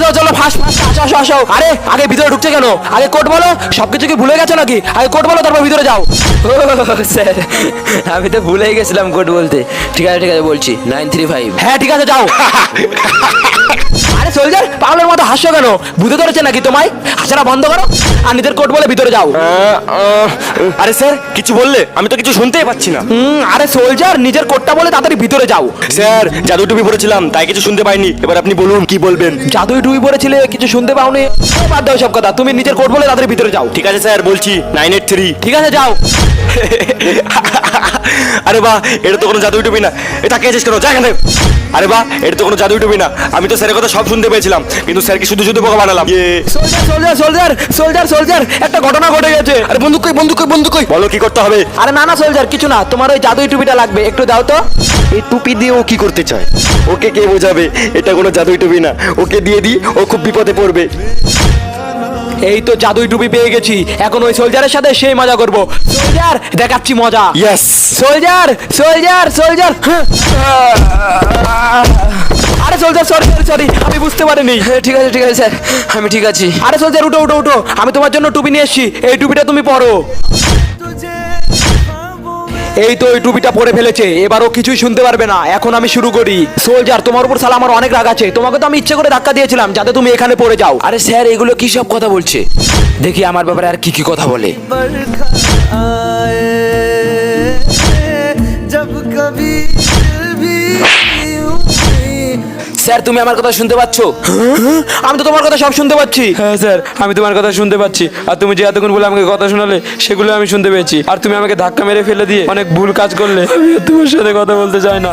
চলো চলো fast fast আসো আসো আসো। আরে আগে ভিতরে ঢুকছে কেন? আগে কোট বলো সবকিছু কি ভুলে গেছো নাকি? আগে কোট বলো তারপর ভিতরে যাও। স্যার আমি তো ভুলেই গেছিলাম কোট বলতে। ঠিক আছে ঠিক আছে বলছি। Nine three five. হ্যাঁ ঠিক আছে যাও। সোলজার পাগলের মতো হাসছো কেন? ভূতে ধরেছে নাকি তোমায়? হাসারা বন্ধ করো। আর নিজের কোড বলে ভিতরে যাও। আরে স্যার কিছু বললে? আমি তো কিছু শুনতেই পাচ্ছি না। হুম, আরে সোলজার নিজের কোডটা বলে তাড়াতাড়ি ভিতরে যাও। স্যার জাদু টুপি পড়েছিলাম তাই কিছু শুনতে পাইনি। এবার আপনি বলুন কি বলবেন? জাদুই টুই পড়েছিলে কিছু শুনতে পাওনি? বাদ দাও সব কথা তুমি নিজের কোড বলে তাড়াতাড়ি ভিতরে যাও। ঠিক আছে স্যার বলছি নাইন এইট থ্রি ঠিক আছে যাও। আরে বাহ এটা তো কোনো জাদুই টুপি না। এটা কে চেষ্টা করো যা এখানে আরে বাহ এটা তো কোনো জাদুই টুপি না। আমি তো স্যারের কথা সব শুনতে পেয়েছিলাম কিন্তু স্যারকে শুধু শুধু বোকা বানালাম। Soldier soldier soldier soldier soldier একটা ঘটনা ঘটে গেছে। আরে বন্দুক কই বন্দুক কই বন্দুক কই? বলো কি করতে হবে? আরে না না সোলজার কিছু না। তোমার ওই জাদুই টুপিটা লাগবে। একটু দাও তো। এই টুপি দিয়ে ও কি করতে চায়? ওকে কে বোঝাবে? এটা কোনো জাদুই টুপি না। ওকে দিয়ে দিই ও খুব বিপদে পড়বে। এই তো জাদুই টুপি পেয়ে গেছি। এখন ওই সোলজারের সাথে সেই মজা করব। সোলজার দেখাচ্ছি মজা। Yes soldier soldier soldier. আরে সোলজার সরি সরি সরি আমি বুঝতে পারিনি। ঠিক আছে ঠিক আছে স্যার আমি ঠিক আছি। আরে সোলজার উঠো উঠো উঠো আমি তোমার জন্য টুপি নিয়ে এসেছি। এই টুপিটা তুমি পরো। এই তো ওই টুপিটা পরে ফেলেছে এবারও কিছুই শুনতে পারবে না এখন আমি শুরু করি সোলজার তোমার উপর সালা আমার অনেক রাগ আছে তোমাকে তো আমি ইচ্ছে করে ধাক্কা দিয়েছিলাম যাতে তুমি এখানে পড়ে যাও আরে স্যার এগুলো কি সব কথা বলছে দেখি আমার ব্যাপারে আর কি কি কথা বলে बरखा आए जब कभी স্যার তুমি আমার কথা শুনতে পাচ্ছ? হ্যাঁ? আমি তো তোমার কথা সব শুনতে পাচ্ছি। হ্যাঁ স্যার আমি তোমার কথা শুনতে পাচ্ছি। আর তুমি যে এতক্ষণ বলে আমাকে কথা শোনালে সেগুলো আমি শুনতে পেয়েছি। আর তুমি আমাকে ধাক্কা মেরে ফেলে দিয়ে অনেক ভুল কাজ করলে আমি তোমার সাথে কথা বলতে চাই না।